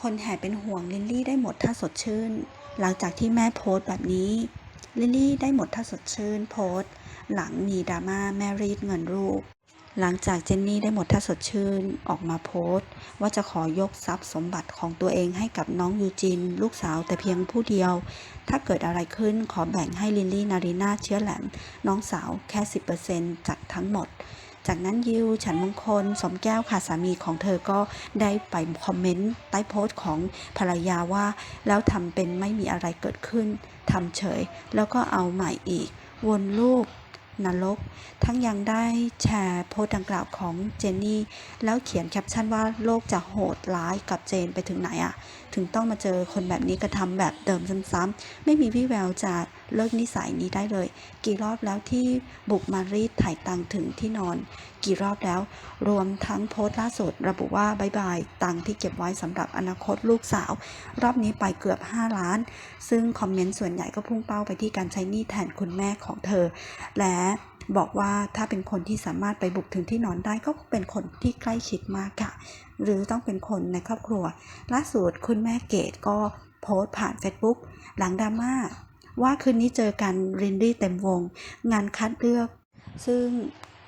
คนแห่เป็นห่วงลิลลี่ได้หมดถ้าสดชื่น หลังจากที่แม่โพสต์แบบนี้ ลิลลี่ได้หมดถ้าสดชื่นโพสต์ หลังมีดราม่าแม่รีดเงินลูกหลังจากเจนนี่ได้หมดถ้าสดชื่นออกมาโพสต์ ว่าจะขอยกทรัพย์สมบัติของตัวเองให้กับน้องยูจิน ลูกสาวแต่เพียงผู้เดียว ถ้าเกิดอะไรขึ้นขอแบ่งให้ลิลลี่นารีนาเชื้อแหลมน้องสาวแค่ 10%จากทั้งหมด จากนั้นยิวฉันมงคล สมแก้วค่ะสามีของเธอก็ได้ไปคอมเมนต์ใต้โพสต์ของภรรยาว่า แล้วทำเป็นไม่มีอะไรเกิดขึ้นทำเฉย แล้วก็เอาใหม่อีก วนลูก นรก ทั้งยังได้แชร์โพสต์ดังกล่าวของเจนนี่ แล้วเขียนแคปชั่นว่าโลกจะโหดร้ายกับเจนไปถึงไหนอะถึงต้องมาเจอคนแบบนี้กระทำแบบเดิมซ้ำๆไม่มีวี่แววจะเลิกนิสัยนี้ได้เลย กี่รอบแล้วที่บุกมารีดถ่ายตังถึงที่นอน กี่รอบแล้ว รวมทั้งโพสต์ล่าสุด ระบุว่าบายบายตังที่เก็บไว้สำหรับอนาคตลูกสาว รอบนี้ไปเกือบ 5 ล้าน ซึ่งคอมเมนต์ส่วนใหญ่ก็พุ่งเป้าไปที่การใช้หนี้แทนคุณแม่ของเธอ และบอกว่าถ้าเป็นคนที่สามารถไปบุกถึงที่นอนได้ก็เป็นคนที่ใกล้ชิดมากค่ะ หรือต้องเป็นคนในครอบครัว ล่าสุดคุณแม่เกดก็โพสต์ผ่าน Facebook หลังดราม่าว่าคืนนี้เจอกันรินดี้เต็มวง งานคัดเลือก ซึ่ง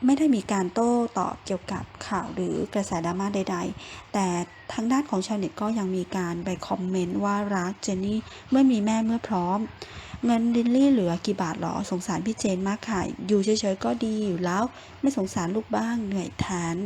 ไม่ได้มีการโต้ตอบเกี่ยวกับข่าวหรือกระแสดราม่าใด ๆ แต่ทางด้านของชาวเน็ตก็ยังมีการไปคอมเมนต์ว่ารักเจนนี่เมื่อมีแม่เมื่อพร้อม เงินลินลี่เหลือกี่บาทหรอสงสารพี่เจนมากค่ะ อยู่เฉยๆก็ดีอยู่แล้ว ไม่สงสารลูกบ้างเหนื่อยแทน